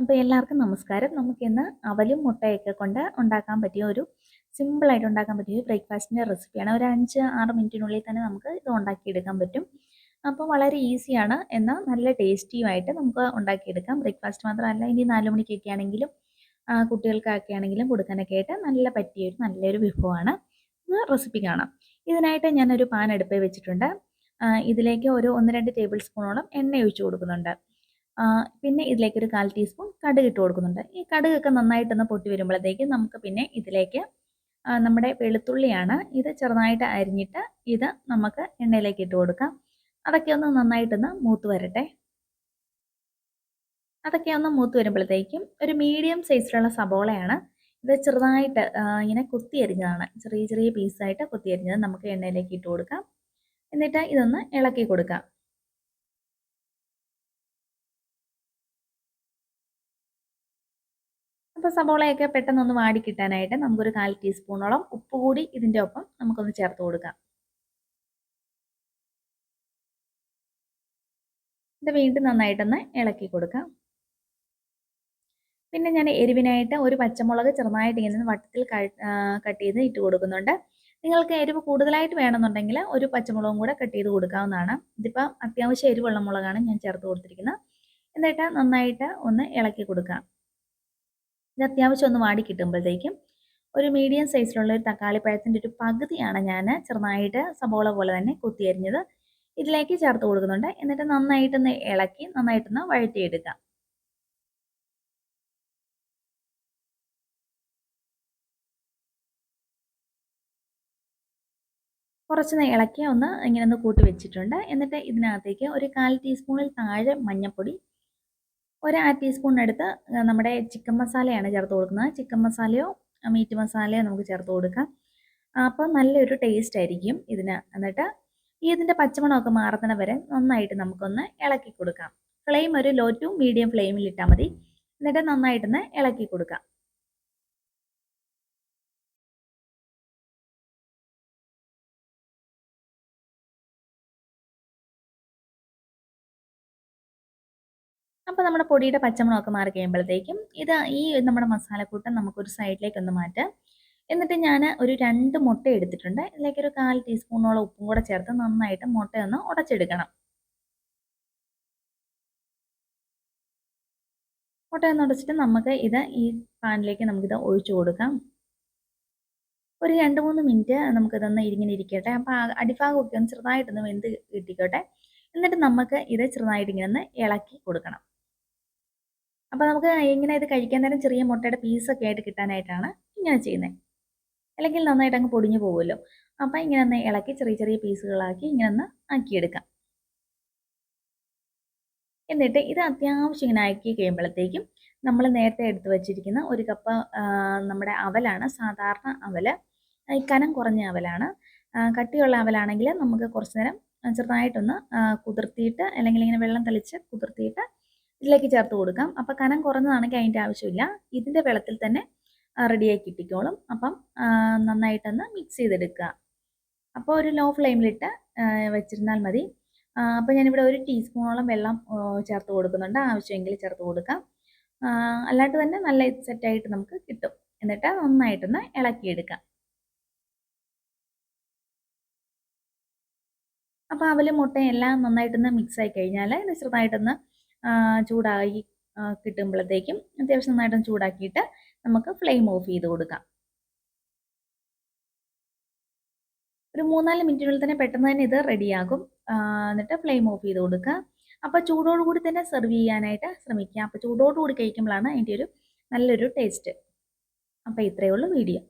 അപ്പോൾ എല്ലാവർക്കും നമസ്കാരം. നമുക്കിന്ന് അവലും മുട്ടയൊക്കെ കൊണ്ട് ഉണ്ടാക്കാൻ പറ്റിയ ഒരു സിമ്പിളായിട്ട് ഉണ്ടാക്കാൻ പറ്റിയ ഒരു ബ്രേക്ക്ഫാസ്റ്റിന്റെ റെസിപ്പിയാണ് ഒരു അഞ്ച് ആറ് മിനിറ്റിനുള്ളിൽ തന്നെ നമുക്ക് ഇത് ഉണ്ടാക്കിയെടുക്കാൻ പറ്റും. അപ്പോൾ വളരെ ഈസിയാണ് എന്നാൽ നല്ല ടേസ്റ്റിയുമായിട്ട് നമുക്ക് ഉണ്ടാക്കിയെടുക്കാം. ബ്രേക്ക്ഫാസ്റ്റ് മാത്രമല്ല ഇനി നാല് മണിക്കൊക്കെ ആണെങ്കിലും കുട്ടികൾക്കൊക്കെ ആണെങ്കിലും കൊടുക്കാനൊക്കെ ആയിട്ട് നല്ല പറ്റിയ ഒരു നല്ലൊരു വിഭവമാണ്. റെസിപ്പി കാണാം. ഇതിനായിട്ട് ഞാനൊരു പാൻ അടുപ്പേ വെച്ചിട്ടുണ്ട്. ഇതിലേക്ക് ഒരു ഒന്ന് രണ്ട് ടേബിൾ സ്പൂണോളം എണ്ണ ഒഴിച്ചു കൊടുക്കുന്നുണ്ട്. പിന്നെ ഇതിലേക്ക് ഒരു കാൽ ടീസ്പൂൺ കടുക് ഇട്ട് കൊടുക്കുന്നുണ്ട്. ഈ കടുകൊക്കെ നന്നായിട്ടൊന്ന് പൊട്ടി വരുമ്പോഴത്തേക്ക് നമുക്ക് പിന്നെ ഇതിലേക്ക് നമ്മുടെ വെളുത്തുള്ളിയാണ് ഇത് ചെറുതായിട്ട് അരിഞ്ഞിട്ട് ഇത് നമുക്ക് എണ്ണയിലേക്ക് ഇട്ട് കൊടുക്കാം. അതൊക്കെ ഒന്ന് നന്നായിട്ടൊന്ന് മൂത്ത് വരട്ടെ. അതൊക്കെ ഒന്ന് മൂത്ത് വരുമ്പോഴത്തേക്കും ഒരു മീഡിയം സൈസിലുള്ള സബോളയാണ് ഇത് ചെറുതായിട്ട് ഇങ്ങനെ കുത്തി അരിഞ്ഞതാണ്. ചെറിയ ചെറിയ പീസായിട്ട് കുത്തി അരിഞ്ഞത് നമുക്ക് എണ്ണയിലേക്ക് ഇട്ട് കൊടുക്കാം. എന്നിട്ട് ഇതൊന്ന് ഇളക്കി കൊടുക്കാം. അപ്പോൾ സബോളയൊക്കെ പെട്ടെന്നൊന്ന് വാടി കിട്ടാനായിട്ട് നമുക്കൊരു കാൽ ടീസ്പൂണോളം ഉപ്പ് കൂടി ഇതിന്റെ ഒപ്പം നമുക്കൊന്ന് ചേർത്ത് കൊടുക്കാം. ഇത് വീണ്ടും നന്നായിട്ടൊന്ന് ഇളക്കി കൊടുക്കാം. പിന്നെ ഞാൻ എരിവിനായിട്ട് ഒരു പച്ചമുളക് ചെറുതായിട്ട് ഇങ്ങനെ വട്ടത്തിൽ കട്ട് ചെയ്ത് ഇട്ട് കൊടുക്കുന്നുണ്ട്. നിങ്ങൾക്ക് എരിവ് കൂടുതലായിട്ട് വേണമെന്നുണ്ടെങ്കിൽ ഒരു പച്ചമുളകും കൂടെ കട്ട് ചെയ്ത് കൊടുക്കാവുന്നതാണ്. ഇതിപ്പോൾ അത്യാവശ്യം എരിവുള്ള മുളകാണ് ഞാൻ ചേർത്ത് കൊടുത്തിരിക്കുന്നത്. എന്നിട്ട് നന്നായിട്ട് ഒന്ന് ഇളക്കി കൊടുക്കാം. ഇത് അത്യാവശ്യം ഒന്ന് വാടി കിട്ടുമ്പോഴത്തേക്കും ഒരു മീഡിയം സൈസിലുള്ള ഒരു തക്കാളി പഴത്തിന്റെ ഒരു പകുതിയാണ് ഞാൻ ചെറുതായിട്ട് സബോള പോലെ തന്നെ കുത്തിയരിഞ്ഞത് ഇതിലേക്ക് ചേർത്ത് കൊടുക്കുന്നുണ്ട്. എന്നിട്ട് നന്നായിട്ടൊന്ന് ഇളക്കി നന്നായിട്ടൊന്ന് കുറച്ച് ഇളക്കി ഒന്ന് ഇങ്ങനെ ഒന്ന് കൂട്ടി വെച്ചിട്ടുണ്ട്. എന്നിട്ട് ഇതിനകത്തേക്ക് ഒരു കാൽ ടീസ്പൂണിൽ താഴെ മഞ്ഞൾപ്പൊടി ഒരു അര എടുത്ത് നമ്മുടെ ചിക്കൻ മസാലയാണ് ചേർത്ത് കൊടുക്കുന്നത്. ചിക്കൻ മസാലയോ മീറ്റ് മസാലയോ നമുക്ക് ചേർത്ത് കൊടുക്കാം. അപ്പോൾ നല്ലൊരു ടേസ്റ്റ് ആയിരിക്കും ഇതിന്. എന്നിട്ട് ഈ ഇതിന്റെ പച്ചമണമൊക്കെ മാറുന്ന വരെ നന്നായിട്ട് നമുക്കൊന്ന് ഇളക്കി കൊടുക്കാം. ഫ്ലെയിം ഒരു ലോ ടു മീഡിയം ഫ്ലെയിമിൽ ഇട്ടാൽ മതി. എന്നിട്ട് നന്നായിട്ടൊന്ന് ഇളക്കി കൊടുക്കാം. അപ്പോൾ നമ്മുടെ പൊടിയുടെ പച്ചമുളകൊക്കെ മാറി കഴിയുമ്പോഴത്തേക്കും ഇത് ഈ നമ്മുടെ മസാലക്കൂട്ടം നമുക്കൊരു സൈഡിലേക്ക് ഒന്ന് മാറ്റാം. എന്നിട്ട് ഞാൻ ഒരു രണ്ട് മുട്ട എടുത്തിട്ടുണ്ട്. ഇതിലേക്ക് ഒരു കാൽ ടീസ്പൂണോളം ഉപ്പും കൂടെ ചേർത്ത് നന്നായിട്ട് മുട്ടയൊന്ന് ഉടച്ചെടുക്കണം. മുട്ടയൊന്ന് ഉടച്ചിട്ട് നമുക്ക് ഇത് ഈ പാനിലേക്ക് നമുക്കിത് ഒഴിച്ചു കൊടുക്കാം. ഒരു രണ്ട് മൂന്ന് മിനിറ്റ് നമുക്കിതൊന്ന് ഇരിങ്ങനെ ഇരിക്കട്ടെ. അപ്പോൾ അടിഭാഗമൊക്കെ ഒന്ന് ചെറുതായിട്ടൊന്ന് വെന്ത് കിട്ടിക്കോട്ടെ. എന്നിട്ട് നമുക്ക് ഇത് ചെറുതായിട്ട് ഇങ്ങനെ ഒന്ന് ഇളക്കി കൊടുക്കണം. അപ്പോൾ നമുക്ക് ഇങ്ങനെ ഇത് കഴിക്കാൻ നേരം ചെറിയ മുട്ടയുടെ പീസൊക്കെ ആയിട്ട് കിട്ടാനായിട്ടാണ് ഇങ്ങനെ ചെയ്യുന്നത് അല്ലെങ്കിൽ നന്നായിട്ട് അങ്ങ് പൊടിഞ്ഞു പോകുമല്ലോ. അപ്പോൾ ഇങ്ങനെ ഒന്ന് ഇളക്കി ചെറിയ ചെറിയ പീസുകളാക്കി ഇങ്ങനെ ഒന്ന് ആക്കിയെടുക്കാം. എന്നിട്ട് ഇത് അത്യാവശ്യം ഇങ്ങനെ ആക്കി കഴിയുമ്പോഴത്തേക്കും നമ്മൾ നേരത്തെ എടുത്തു വച്ചിരിക്കുന്ന ഒരു കപ്പ് നമ്മുടെ അവലാണ് സാധാരണ അവൽ. കനം കുറഞ്ഞ അവലാണ്. കട്ടിയുള്ള അവലാണെങ്കിൽ നമുക്ക് കുറച്ച് നേരം ചെറുതായിട്ടൊന്ന് കുതിർത്തിയിട്ട് അല്ലെങ്കിൽ ഇങ്ങനെ വെള്ളം തളിച്ച് കുതിർത്തിയിട്ട് ഇതിലേക്ക് ചേർത്ത് കൊടുക്കാം. അപ്പം കനം കുറഞ്ഞതാണെങ്കിൽ അതിന്റെ ആവശ്യമില്ല. ഇതിന്റെ വെള്ളത്തിൽ തന്നെ റെഡിയാക്കി കിട്ടിക്കോളും അപ്പം നന്നായിട്ടൊന്ന് മിക്സ് ചെയ്തെടുക്കുക. അപ്പോൾ ഒരു ലോ ഫ്ലെയിമിലിട്ട് വെച്ചിരുന്നാൽ മതി. അപ്പോൾ ഞാനിവിടെ ഒരു ടീസ്പൂണോളം വെള്ളം ചേർത്ത് കൊടുക്കുന്നുണ്ട്. ആവശ്യമെങ്കിൽ ചേർത്ത് കൊടുക്കാം. അല്ലാണ്ട് തന്നെ നല്ല സെറ്റായിട്ട് നമുക്ക് കിട്ടും. എന്നിട്ട് നന്നായിട്ടൊന്ന് ഇളക്കിയെടുക്കാം. അപ്പോൾ അവലും മുട്ടയും എല്ലാം നന്നായിട്ടൊന്ന് മിക്സ് ആയി കഴിഞ്ഞാൽ ഇത് ചെറുതായിട്ടൊന്ന് ചൂടായി കിട്ടുമ്പോഴത്തേക്കും അത്യാവശ്യം നന്നായിട്ടും ചൂടാക്കിയിട്ട് നമുക്ക് ഫ്ലെയിം ഓഫ് ചെയ്ത് കൊടുക്കാം. ഒരു മൂന്നാൽ മിനിറ്റിനുള്ളിൽ തന്നെ പെട്ടെന്ന് തന്നെ ഇത് റെഡിയാകും എന്നിട്ട് ഫ്ലെയിം ഓഫ് ചെയ്ത് കൊടുക്കുക. അപ്പോൾ ചൂടോടുകൂടി തന്നെ സെർവ് ചെയ്യാനായിട്ട് ശ്രമിക്കുക. അപ്പോൾ ചൂടോടുകൂടി കഴിക്കുമ്പോഴാണ് അതിന്റെ ഒരു നല്ലൊരു ടേസ്റ്റ് അപ്പോൾ ഇത്രയേ ഉള്ളൂ വീഡിയോ